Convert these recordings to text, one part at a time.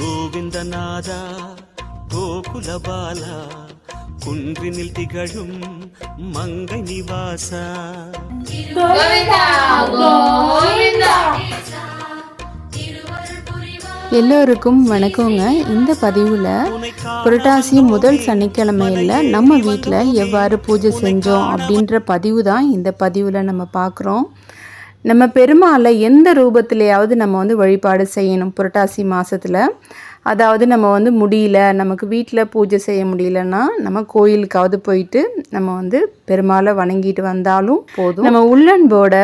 கோவிந்தநாதா கோகுலபாலா குன்றினில் திகழும் மங்கை நிவாசா. எல்லோருக்கும் வணக்கங்க. இந்த பதிவில் புரட்டாசி முதல் சனிக்கிழமையில் நம்ம வீட்டில் எவ்வாறு பூஜை செஞ்சோம் அப்படின்ற பதிவு தான் இந்த பதிவில் நம்ம பார்க்குறோம். நம்ம பெருமாளை எந்த ரூபத்திலேயாவது நம்ம வந்து வழிபாடு செய்யணும் புரட்டாசி மாதத்தில் அதாவது நம்ம வந்து முடியல நமக்கு வீட்டில் பூஜை செய்ய முடியலன்னா நம்ம கோயிலுக்காவது போயிட்டு நம்ம வந்து பெருமாளை வணங்கிட்டு வந்தாலும் போதும். நம்ம உள்ளன்போட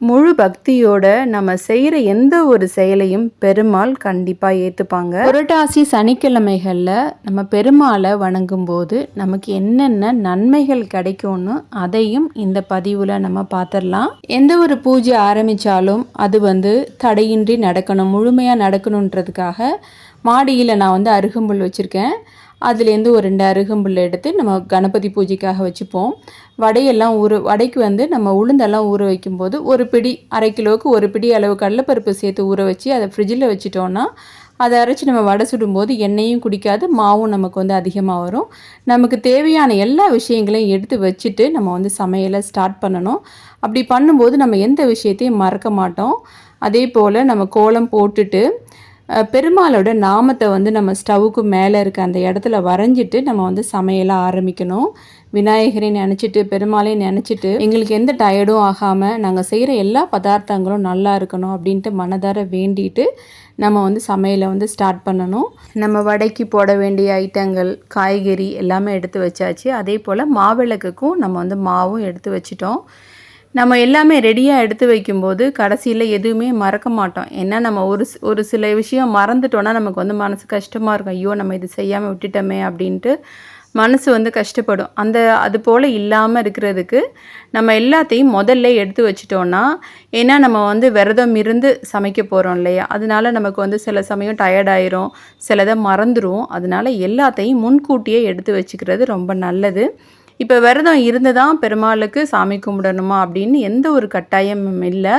முழு பக்தியோட நம்ம செய்கிற எந்த ஒரு செயலையும் பெருமாள் கண்டிப்பாக ஏற்றுப்பாங்க புரட்டாசி சனிக்கிழமைகளில் நம்ம பெருமாளை வணங்கும்போது நமக்கு என்னென்ன நன்மைகள் கிடைக்கும்னு அதையும் இந்த பதிவில் நம்ம பார்த்துடலாம் எந்த ஒரு பூஜை ஆரம்பித்தாலும் அது வந்து தடையின்றி நடக்கணும் முழுமையாக நடக்கணுன்றதுக்காக மாடியில் நான் வந்து அருகம்புல் வச்சுருக்கேன். அதுலேருந்து ஒரு ரெண்டு அருகம்புல் எடுத்து நம்ம கணபதி பூஜைக்காக வச்சுப்போம். வடையெல்லாம் ஊற வடைக்கு வந்து நம்ம உளுந்தெல்லாம் ஊற வைக்கும்போது ஒரு பிடி அரை கிலோவுக்கு ஒரு பிடி அளவு கடலைப்பருப்பு சேர்த்து ஊற வச்சு அதை ஃப்ரிட்ஜில் வச்சுட்டோன்னா அதை அரைச்சி நம்ம வடை சுடும்போது எண்ணெயும் குடிக்காது மாவும் நமக்கு வந்து அதிகமாக வரும். நமக்கு தேவையான எல்லா விஷயங்களையும் எடுத்து வச்சுட்டு நம்ம வந்து சமையலை ஸ்டார்ட் பண்ணணும். அப்படி பண்ணும்போது நம்ம எந்த விஷயத்தையும் மறக்க மாட்டோம். அதே போல் நம்ம கோலம் போட்டுட்டு பெருமாளோட நாமத்தை வந்து நம்ம ஸ்டவ்வுக்கு மேலே இருக்க அந்த இடத்துல வரைஞ்சிட்டு நம்ம வந்து சமையலாக ஆரம்பிக்கணும். விநாயகரை நினச்சிட்டு பெருமாளை நினச்சிட்டு எங்களுக்கு எந்த டயர்டும் ஆகாமல் நாங்கள் செய்கிற எல்லா பதார்த்தங்களும் நல்லா இருக்கணும் அப்படின்ட்டு மனதார வேண்டிட்டு நம்ம வந்து சமையலை வந்து ஸ்டார்ட் பண்ணணும். நம்ம வடைக்கு போட வேண்டிய ஐட்டங்கள் காய்கறி எல்லாமே எடுத்து வச்சாச்சு. அதே போல் மாவிளக்குக்கும் நம்ம வந்து மாவும் எடுத்து வச்சிட்டோம். நம்ம எல்லாமே ரெடியாக எடுத்து வைக்கும்போது கடைசியில் எதுவுமே மறக்க மாட்டோம். ஏன்னா நம்ம ஒரு ஒரு சில விஷயம் மறந்துட்டோன்னா நமக்கு வந்து மனசு கஷ்டமாக இருக்கும். ஐயோ நம்ம இது செய்யாமல் விட்டுட்டோமே அப்படின்ட்டு மனசு வந்து கஷ்டப்படும். அந்த அது போல் இல்லாமல் இருக்கிறதுக்கு நம்ம எல்லாத்தையும் முதல்ல எடுத்து வச்சிட்டோன்னா ஏன்னா நம்ம வந்து விரதம் இருந்து சமைக்க போகிறோம் இல்லையா? அதனால நமக்கு வந்து சில சமயம் டயர்டாயிரும் சிலதை மறந்துடும் அதனால எல்லாத்தையும் முன்கூட்டியே எடுத்து வச்சுக்கிறது ரொம்ப நல்லது. இப்போ விரதம் இருந்து தான் பெருமாளுக்கு சாமி கும்பிடணுமா அப்படின்னு எந்த ஒரு கட்டாயமும் இல்லை.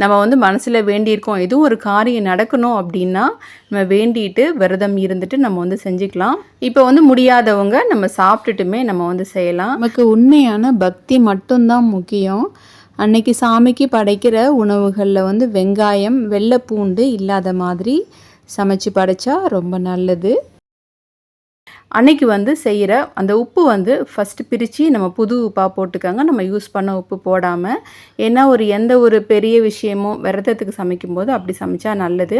நம்ம வந்து மனசில் வேண்டியிருக்கோம் எதுவும் ஒரு காரியம் நடக்கணும் அப்படின்னா நம்ம வேண்டிட்டு விரதம் இருந்துட்டு நம்ம வந்து செஞ்சுக்கலாம். இப்போ வந்து முடியாதவங்க நம்ம சாப்பிட்டுட்டுமே நம்ம வந்து செய்யலாம். நமக்கு உண்மையான பக்தி மட்டும்தான் முக்கியம். அன்னைக்கு சாமிக்கு படைக்கிற உணவுகளில் வந்து வெங்காயம் வெள்ளை பூண்டு இல்லாத மாதிரி சமைச்சு படைச்சா ரொம்ப நல்லது. அன்னைக்கு வந்து செய்கிற அந்த உப்பு வந்து ஃபஸ்ட்டு பிரித்து நம்ம புது உப்பாக போட்டுக்கோங்க. நம்ம யூஸ் பண்ண உப்பு போடாமல் ஏன்னா ஒரு எந்த ஒரு பெரிய விஷயமும் விரதத்துக்கு சமைக்கும்போது அப்படி சமைச்சா நல்லது.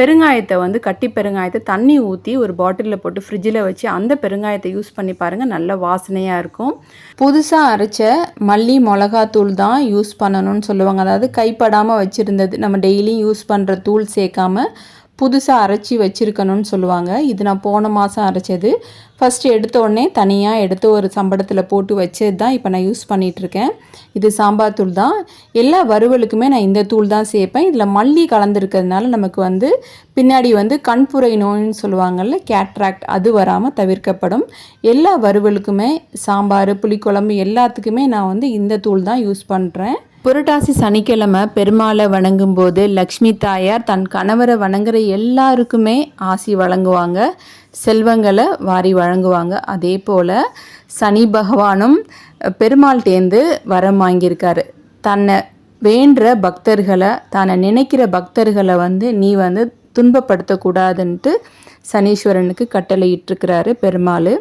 பெருங்காயத்தை வந்து கட்டி பெருங்காயத்தை தண்ணி ஊற்றி ஒரு பாட்டிலில் போட்டு ஃப்ரிட்ஜில் வச்சு அந்த பெருங்காயத்தை யூஸ் பண்ணி பாருங்கள் நல்ல வாசனையாக இருக்கும். புதுசாக அரைச்ச மல்லி மிளகாத்தூள் தான் யூஸ் பண்ணணும்னு சொல்லுவாங்க. அதாவது கைப்படாமல் வச்சுருந்தது. நம்ம டெய்லியும் யூஸ் பண்ணுற தூள் சேர்க்காமல் புதுசாக அரைச்சி வச்சுருக்கணும்னு சொல்லுவாங்க. இது நான் போன மாதம் அரைச்சது. ஃபஸ்ட்டு எடுத்த உடனே தனியாக எடுத்து ஒரு சம்படத்தில் போட்டு வச்சது தான் இப்போ நான் யூஸ் பண்ணிகிட்ருக்கேன் இது சாம்பார் தூள் தான். எல்லா வறுவலுக்குமே நான் இந்த தூள் தான் சேர்ப்பேன். இதில் மல்லி கலந்துருக்கிறதுனால நமக்கு வந்து பின்னாடி வந்து கண்புரை நோயின்னு சொல்லுவாங்கள்ல கேட்ராக்ட் அது வராமல் தவிர்க்கப்படும். எல்லா வறுவலுக்குமே சாம்பார் புளிக்குழம்பு எல்லாத்துக்குமே நான் வந்து இந்த தூள் தான் யூஸ் பண்ணுறேன் புரட்டாசி சனிக்கிழமை பெருமாளை வணங்கும்போது லக்ஷ்மி தாயார் தன் கணவரை வணங்குற எல்லாருக்குமே ஆசி வழங்குவாங்க செல்வங்களை வாரி வழங்குவாங்க. அதே போல் சனி பகவானும் பெருமாள்டேந்து வரம் வாங்கியிருக்காரு. தன்னை வேண்டுற பக்தர்களை தன்னை நினைக்கிற பக்தர்களை வந்து நீ வந்து துன்பப்படுத்தக்கூடாதுன்ட்டு சனீஸ்வரனுக்கு கட்டளையிட்டிருக்கிறாரு பெருமாள்.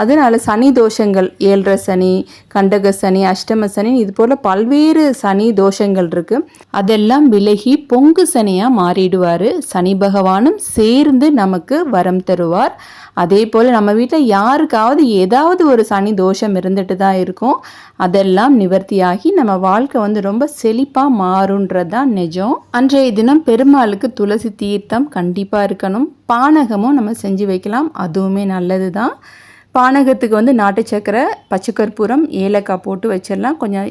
அதனால சனி தோஷங்கள் ஏழரை சனி கண்டக சனி அஷ்டம சனி இது போல் பல்வேறு சனி தோஷங்கள் இருக்கு. அதெல்லாம் விலகி பொங்கு சனியாக மாறிடுவார். சனி பகவானும் சேர்ந்து நமக்கு வரம் தருவார். அதே போல் நம்ம வீட்டில் யாருக்காவது ஏதாவது ஒரு சனி தோஷம் இருந்துட்டு தான் இருக்கும். அதெல்லாம் நிவர்த்தியாகி நம்ம வாழ்க்கை வந்து ரொம்ப செழிப்பாக மாறுன்றது தான் நிஜம். அன்றைய தினம் பெருமாளுக்கு துளசி தீர்த்தம் கண்டிப்பாக இருக்கணும். பானகமும் நம்ம செஞ்சு வைக்கலாம். அதுவுமே நல்லது தான் பானகத்துக்கு வந்து நாட்டு சக்கரை பச்சைக்கற்பூரம் ஏலக்காய் போட்டு வச்சிடலாம். கொஞ்சம்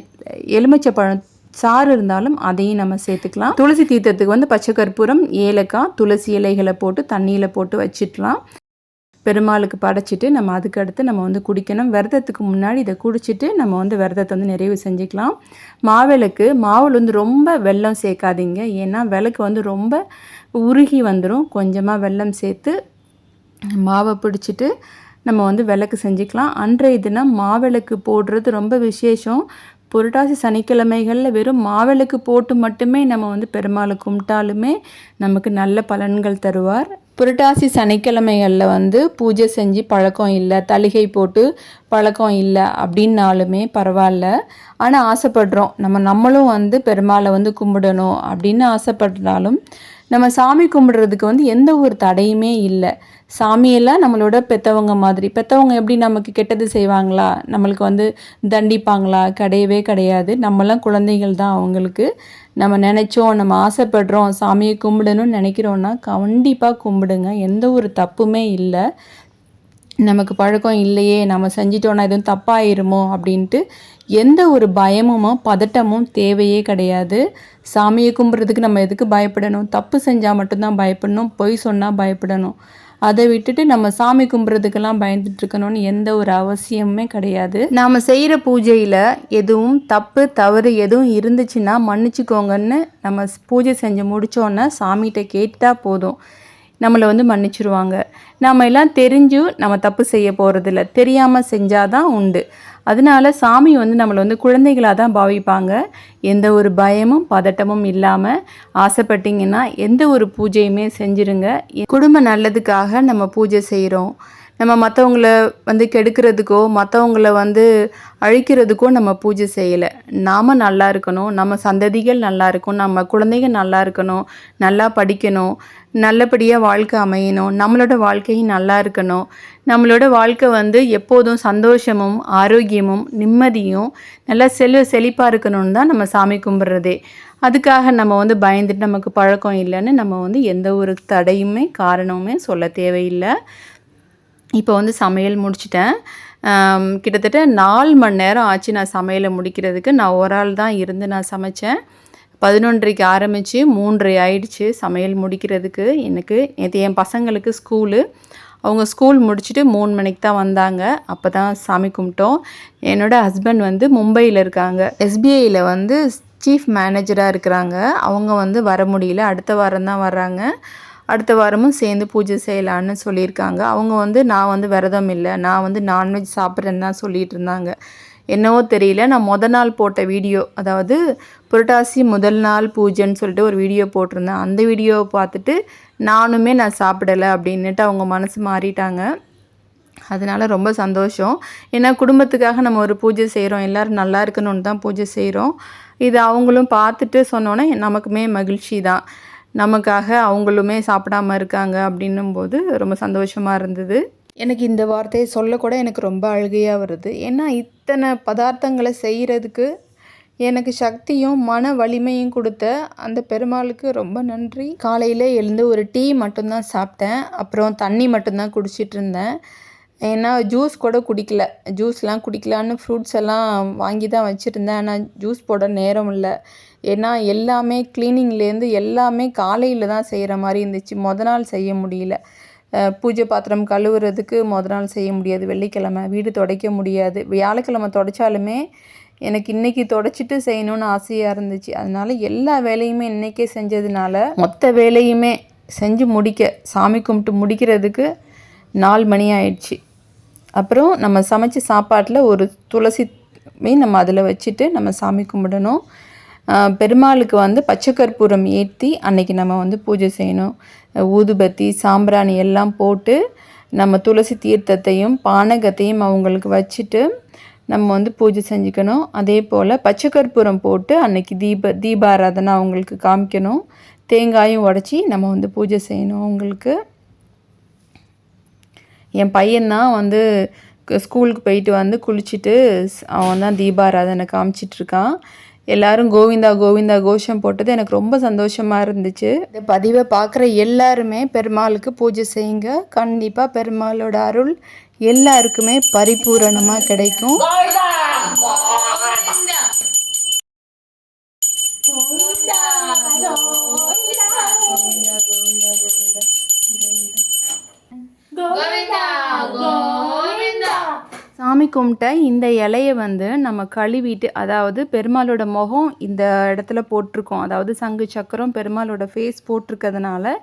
எலுமிச்சை பழம் சாறு இருந்தாலும் அதையும் நம்ம சேர்த்துக்கலாம். துளசி தீர்த்தத்துக்கு வந்து பச்சை கற்பூரம் ஏலக்காய் துளசி இலைகளை போட்டு தண்ணியில் போட்டு வச்சிடலாம். பெருமாளுக்கு படைச்சிட்டு நம்ம அதுக்கடுத்து நம்ம வந்து குடிக்கணும். விரதத்துக்கு முன்னாடி இதை குடிச்சிட்டு நம்ம வந்து விரதத்தை வந்து நிறைவு செஞ்சுக்கலாம். மாவிளக்கு மாவில் வந்து ரொம்ப வெல்லம் சேர்க்காதீங்க. ஏன்னா விளக்கு வந்து ரொம்ப உருகி வந்துடும் கொஞ்சமாக வெள்ளம் சேர்த்து மாவை பிடிச்சிட்டு நம்ம வந்து விளக்கு செஞ்சுக்கலாம். அன்றைய தினம் மாவிளக்கு போடுறது ரொம்ப விசேஷம். புரட்டாசி சனிக்கிழமைகளில் வெறும் மாவிளக்கு போட்டு மட்டுமே நம்ம வந்து பெருமாளை கும்பிட்டாலுமே நமக்கு நல்ல பலன்கள் தருவார். புரட்டாசி சனிக்கிழமைகளில் வந்து பூஜை செஞ்சு பழக்கம் இல்லை தலிகை போட்டு பழக்கம் இல்லை அப்படின்னாலுமே பரவாயில்ல. ஆனால் ஆசைப்படுறோம். நம்ம நம்மளும் வந்து பெருமாளை வந்து கும்பிடணும் அப்படின்னு ஆசைப்படுறாலும் நம்ம சாமி கும்பிடுறதுக்கு வந்து எந்த ஒரு தடையுமே இல்லை. சாமியெல்லாம் நம்மளோட பெற்றவங்க மாதிரி. பெற்றவங்க எப்படி நமக்கு கெட்டது செய்வாங்களா? நம்மளுக்கு வந்து தண்டிப்பாங்களா? கிடையவே கிடையாது. நம்மலாம் குழந்தைகள் தான் அவங்களுக்கு. நம்ம நினச்சோம் நம்ம ஆசைப்படுறோம் சாமியை கும்பிடணும்னு நினைக்கிறோன்னா கண்டிப்பாக கும்பிடுங்க. எந்த ஒரு தப்புமே இல்லை. நமக்கு பழக்கம் இல்லையே. நம்ம செஞ்சிட்டோன்னா எதுவும் தப்பாயிருமோ அப்படின்ட்டு எந்த ஒரு பயமுமோ பதட்டமும் தேவையே கிடையாது. சாமியை கும்பிட்றதுக்கு நம்ம எதுக்கு பயப்படணும்? தப்பு செஞ்சால் மட்டும்தான் பயப்படணும். பொய் சொன்னால் பயப்படணும். அதை விட்டுட்டு நம்ம சாமி கும்பிட்றதுக்கெல்லாம் பயந்துட்டு இருக்கணும்னு எந்த ஒரு அவசியமுமே கிடையாது. நாம் செய்கிற பூஜையில் எதுவும் தப்பு தவறு எதுவும் இருந்துச்சுன்னா மன்னிச்சுக்கோங்கன்னு நம்ம பூஜை செஞ்சு முடித்தோன்னே சாமிகிட்ட கேட்டால் போதும். நம்மளை வந்து மன்னிச்சிருவாங்க. நம்ம எல்லாம் தெரிஞ்சும் நம்ம தப்பு செய்ய போகிறதில்ல தெரியாமல் செஞ்சாதான் உண்டு. அதனால சாமி வந்து நம்மளை வந்து குழந்தைகளாக தான் பாவிப்பாங்க. எந்த ஒரு பயமும் பதட்டமும் இல்லாமல் ஆசைப்பட்டீங்கன்னா எந்த ஒரு பூஜையுமே செஞ்சுருங்க. குடும்ப நல்லதுக்காக நம்ம பூஜை செய்கிறோம் நம்ம மற்றவங்கள வந்து கெடுக்கிறதுக்கோ மற்றவங்கள வந்து அழிக்கிறதுக்கோ நம்ம பூஜை செய்யலை. நாம் நல்லா இருக்கணும். நம்ம சந்ததிகள் நல்லா இருக்கும் நம்ம குழந்தைங்க நல்லா இருக்கணும். நல்லா படிக்கணும். நல்லபடியாக வாழ்க்கை அமையணும். நம்மளோட வாழ்க்கையும் நல்லா இருக்கணும். நம்மளோட வாழ்க்கை வந்து எப்போதும் சந்தோஷமும் ஆரோக்கியமும் நிம்மதியும் நல்லா செல்வ செழிப்பாக இருக்கணும்னு தான் நம்ம சாமி கும்பிட்றதே. அதுக்காக நம்ம வந்து பயந்துட்டு நமக்கு பழக்கம் இல்லைன்னு நம்ம வந்து எந்த ஒரு தடையுமே காரணமுமே சொல்ல தேவையில்லை. இப்போ வந்து சமையல் முடிச்சிட்டேன். கிட்டத்தட்ட நாலு மணி நேரம் ஆச்சு நான் சமையலை முடிக்கிறதுக்கு. நான் ஒரு ஆள் தான் இருந்து நான் சமைச்சேன். பதினொன்றைக்கு ஆரம்பித்து மூன்றரை ஆயிடுச்சு சமையல் முடிக்கிறதுக்கு. எனக்கு நேற்று என் பசங்களுக்கு ஸ்கூலு. அவங்க ஸ்கூல் முடிச்சுட்டு மூணு மணிக்கு தான் வந்தாங்க. அப்போ தான் சாமி கும்பிட்டோம். என்னோடய ஹஸ்பண்ட் வந்து மும்பையில் இருக்காங்க. எஸ்பிஐயில் வந்து சீஃப் மேனேஜராக இருக்கிறாங்க. அவங்க வந்து வர முடியல. அடுத்த வாரம் தான் வர்றாங்க. அடுத்த வாரமும் சேர்ந்து பூஜை செய்யலான்னு சொல்லியிருக்காங்க. அவங்க வந்து நான் வந்து விரதம் இல்லை. நான் வந்து நான்வெஜ் சாப்பிட்றேன்னு தான் சொல்லிகிட்டு இருந்தாங்க. என்னவோ தெரியல. நான் முத நாள் போட்ட வீடியோ அதாவது புரட்டாசி முதல் நாள் பூஜைன்னு சொல்லிட்டு ஒரு வீடியோ போட்டிருந்தேன். அந்த வீடியோவை பார்த்துட்டு நானுமே நான் சாப்பிடலை அப்படின்னுட்டு அவங்க மனசு மாறிட்டாங்க. அதனால ரொம்ப சந்தோஷம். ஏன்னா குடும்பத்துக்காக நம்ம ஒரு பூஜை செய்கிறோம் எல்லோரும் நல்லா இருக்கணும்னு தான் பூஜை செய்கிறோம் இது அவங்களும் பார்த்துட்டு சொன்னோன்னே நமக்குமே மகிழ்ச்சி தான். நமக்காக அவங்களுமே சாப்பிடாம இருக்காங்க அப்படின்னும் போது ரொம்ப சந்தோஷமாக இருந்தது. எனக்கு இந்த வார்த்தையை சொல்லக்கூட எனக்கு ரொம்ப அழுகையாக வருது. ஏன்னா இத்தனை பதார்த்தங்களை செய்கிறதுக்கு எனக்கு சக்தியும் மன வலிமையும் கொடுத்த அந்த பெருமாளுக்கு ரொம்ப நன்றி. காலையில் எழுந்து ஒரு டீ மட்டும்தான் சாப்பிட்டேன். அப்புறம் தண்ணி மட்டும்தான் குடிச்சிட்டு இருந்தேன். ஏன்னா ஜூஸ் கூட குடிக்கல. ஜூஸ்லாம் குடிக்கலான்னு ஃப்ரூட்ஸ் எல்லாம் வாங்கி தான் வச்சுருந்தேன். ஆனால் ஜூஸ் போட நேரம் இல்லை. ஏன்னா எல்லாமே க்ளீனிங்லேருந்து எல்லாமே காலையில் தான் செய்கிற மாதிரி இருந்துச்சு. மொதல் நாள் செய்ய முடியல. பூஜை பாத்திரம் கழுவுறதுக்கு முத நாள் செய்ய முடியாது. வெள்ளிக்கிழமை வீடு துடைக்க முடியாது. வியாழக்கிழமை துடைச்சாலுமே எனக்கு இன்னைக்கு துடைச்சிட்டு செய்யணும்னு ஆசையாக இருந்துச்சு. அதனால எல்லா வேலையுமே இன்றைக்கே செஞ்சதுனால மொத்த வேலையுமே செஞ்சு முடிக்க சாமி கும்பிட்டு முடிக்கிறதுக்கு நாலு மணி ஆயிடுச்சு. அப்புறம் நம்ம சமைச்ச சாப்பாட்டில் ஒரு துளசி நம்ம அதில் வச்சுட்டு நம்ம சாமி கும்பிடணும். பெருமாளுக்கு வந்து பச்சை கற்பூரம் ஏற்றி அன்னைக்கு நம்ம வந்து பூஜை செய்யணும். ஊதுபத்தி சாம்பிராணி எல்லாம் போட்டு நம்ம துளசி தீர்த்தத்தையும் பானகத்தையும் அவங்களுக்கு வச்சுட்டு நம்ம வந்து பூஜை செஞ்சுக்கணும். அதே போல் பச்சை கற்பூரம் போட்டு அன்னைக்கு தீப தீபாராதனை அவங்களுக்கு காமிக்கணும். தேங்காயும் உடச்சி நம்ம வந்து பூஜை செய்யணும் அவங்களுக்கு. என் பையன்தான் வந்து ஸ்கூலுக்கு போயிட்டு வந்து குளிச்சுட்டு அவன் தான் தீபாராதனை காமிச்சிட்ருக்கான் எல்லாரும் கோவிந்தா கோவிந்தா கோஷம் போட்டது எனக்கு ரொம்ப சந்தோஷமாக இருந்துச்சு. இந்த பதிவை பார்க்குற எல்லாருமே பெருமாளுக்கு பூஜை செய்யுங்க. கண்டிப்பாக பெருமாளோட அருள் எல்லாருக்குமே பரிபூரணமாக கிடைக்கும். Govinda, சாமி கும்பிட்ட இந்த இலையை வந்து நம்ம கழுவிட்டு அதாவது பெருமாளோட முகம் இந்த இடத்துல போட்டிருக்கோம். அதாவது சங்கு சக்கரம் பெருமாளோட ஃபேஸ் போட்டிருக்கிறதுனால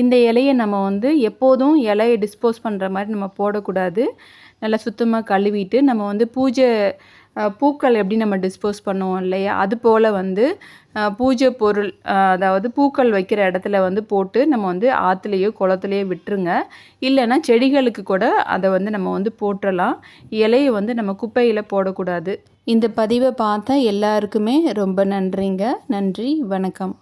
இந்த இலையை நம்ம வந்து எப்போதும் இலையை டிஸ்போஸ் பண்ணுற மாதிரி நம்ம போடக்கூடாது. நல்லா சுத்தமாக கழுவிட்டு நம்ம வந்து பூஜை பூக்கள் எப்படி நம்ம டிஸ்போஸ் பண்ணுவோம் இல்லையா? அது போல் வந்து பூஜை பொருள் அதாவது பூக்கள் வைக்கிற இடத்துல வந்து போட்டு நம்ம வந்து ஆற்றுலையோ குளத்துலையோ விட்டுருங்க. இல்லைன்னா செடிகளுக்கு கூட அதை வந்து நம்ம வந்து போட்டுடலாம் இலையை வந்து நம்ம குப்பையில் போடக்கூடாது. இந்த பதிவை பார்த்தா எல்லாருக்குமே ரொம்ப நன்றிங்க. நன்றி. வணக்கம்.